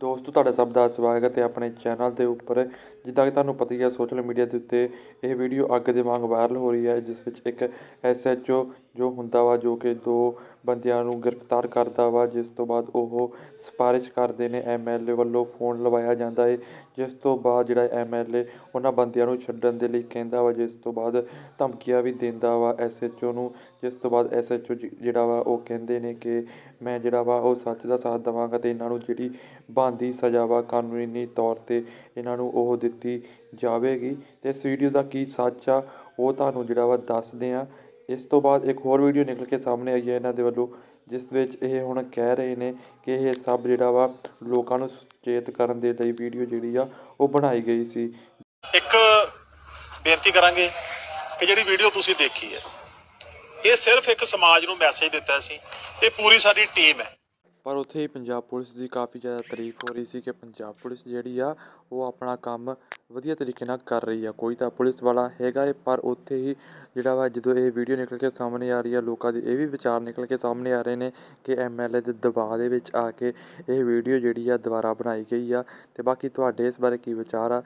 ਦੋਸਤੋ, ਤੁਹਾਡਾ ਸਭ ਦਾ ਸਵਾਗਤ ਹੈ ਆਪਣੇ ਚੈਨਲ ਦੇ ਉੱਪਰ। ਜਿੱਦਾਂ ਕਿ ਤੁਹਾਨੂੰ ਪਤਾ ਹੀ ਹੈ, ਸੋਸ਼ਲ ਮੀਡੀਆ ਦੇ ਉੱਤੇ ਇਹ ਵੀਡੀਓ ਅੱਗ ਦੇ ਵਾਂਗ ਵਾਇਰਲ ਹੋ ਰਹੀ ਹੈ, ਜਿਸ ਵਿੱਚ ਇੱਕ ਐਸਐਚਓ ਜੋ ਹੁੰਦਾ ਵਾ, ਜੋ ਕਿ ਦੋ ਬੰਦਿਆਂ ਨੂੰ ਗ੍ਰਿਫਤਾਰ ਕਰਦਾ ਵਾ, ਜਿਸ ਤੋਂ ਬਾਅਦ ਉਹ ਸਿਫਾਰਿਸ਼ ਕਰਦੇ ਨੇ ਐਮਐਲਏ ਵੱਲੋਂ ਫੋਨ ਲਵਾਇਆ ਜਾਂਦਾ ਹੈ ਜਿਸ ਤੋਂ ਬਾਅਦ ਜਿਹੜਾ ਐਮਐਲਏ ਉਹਨਾਂ ਬੰਦਿਆਂ ਨੂੰ ਛੱਡਣ ਦੇ ਲਈ ਕਹਿੰਦਾ ਵਾ, ਜਿਸ ਤੋਂ ਬਾਅਦ ਧਮਕੀਆਂ ਵੀ ਦਿੰਦਾ ਵਾ ਐਸਐਚਓ ਨੂੰ। ਜਿਸ ਤੋਂ ਬਾਅਦ ਐਸਐਚਓ ਜਿਹੜਾ ਵਾ, ਉਹ ਕਹਿੰਦੇ ਨੇ ਕਿ ਮੈਂ ਜਿਹੜਾ ਵਾ, ਉਹ ਸੱਚ ਦਾ ਸਾਥ ਦੇਵਾਂਗਾ ਅਤੇ ਇਹਨਾਂ ਨੂੰ ਜਿਹੜੀ ਬਣਦੀ ਸਜ਼ਾ ਵਾ, ਕਾਨੂੰਨੀ ਤੌਰ 'ਤੇ ਇਹਨਾਂ ਨੂੰ ਉਹ ਦਿੱਤੀ ਜਾਵੇਗੀ। ਅਤੇ ਇਸ ਵੀਡੀਓ ਦਾ ਕੀ ਸੱਚ ਆ, ਉਹ ਤੁਹਾਨੂੰ ਜਿਹੜਾ ਵਾ ਦੱਸਦੇ ਹਾਂ ਇਸ ਤੋਂ ਬਾਅਦ ਇੱਕ ਹੋਰ ਵੀਡੀਓ ਨਿਕਲ ਕੇ ਸਾਹਮਣੇ ਆਈ ਹੈ ਇਹਨਾਂ ਦੇ ਵੱਲੋਂ, ਜਿਸ ਵਿੱਚ ਇਹ ਹੁਣ ਕਹਿ ਰਹੇ ਨੇ ਕਿ ਇਹ ਸਭ ਜਿਹੜਾ ਵਾ ਲੋਕਾਂ ਨੂੰ ਸੁਚੇਤ ਕਰਨ ਦੇ ਲਈ ਵੀਡੀਓ ਜਿਹੜੀ ਆ ਉਹ ਬਣਾਈ ਗਈ ਸੀ। ਇੱਕ ਬੇਨਤੀ ਕਰਾਂਗੇ ਕਿ ਜਿਹੜੀ ਵੀਡੀਓ ਤੁਸੀਂ ਦੇਖੀ ਹੈ, ਇਹ ਸਿਰਫ ਇੱਕ ਸਮਾਜ ਨੂੰ ਮੈਸੇਜ ਦਿੱਤਾ ਸੀ, ਇਹ ਪੂਰੀ ਸਾਡੀ ਟੀਮ ਹੈ। ਪਰ ਉੱਥੇ ਹੀ ਪੰਜਾਬ ਪੁਲਿਸ ਦੀ ਕਾਫੀ ਜ਼ਿਆਦਾ ਤਾਰੀਫ ਹੋ ਰਹੀ ਸੀ ਕਿ ਪੰਜਾਬ ਪੁਲਿਸ ਜਿਹੜੀ ਆ, ਉਹ ਆਪਣਾ ਕੰਮ ਵਧੀਆ ਤਰੀਕੇ ਨਾਲ ਕਰ ਰਹੀ ਆ। ਕੋਈ ਤਾਂ ਪੁਲਿਸ ਵਾਲਾ ਹੈਗਾ ਏ, ਪਰ ਉੱਥੇ ਹੀ ਜਿਹੜਾ ਵਾ ਜਦੋਂ ਇਹ ਵੀਡੀਓ ਨਿਕਲ ਕੇ ਸਾਹਮਣੇ ਆ ਰਹੀ ਆ, ਲੋਕਾਂ ਦੇ ਇਹ ਵੀ ਵਿਚਾਰ ਨਿਕਲ ਕੇ ਸਾਹਮਣੇ ਆ ਰਹੇ ਨੇ ਕਿ ਐਮਐਲਏ ਦੇ ਦਬਾਅ ਦੇ ਵਿੱਚ ਆ ਕੇ ਇਹ ਵੀਡੀਓ ਜਿਹੜੀ ਆ ਦੁਬਾਰਾ ਬਣਾਈ ਗਈ ਆ। ਤੇ ਬਾਕੀ ਤੁਹਾਡੇ ਇਸ ਬਾਰੇ ਕੀ ਵਿਚਾਰ ਆ?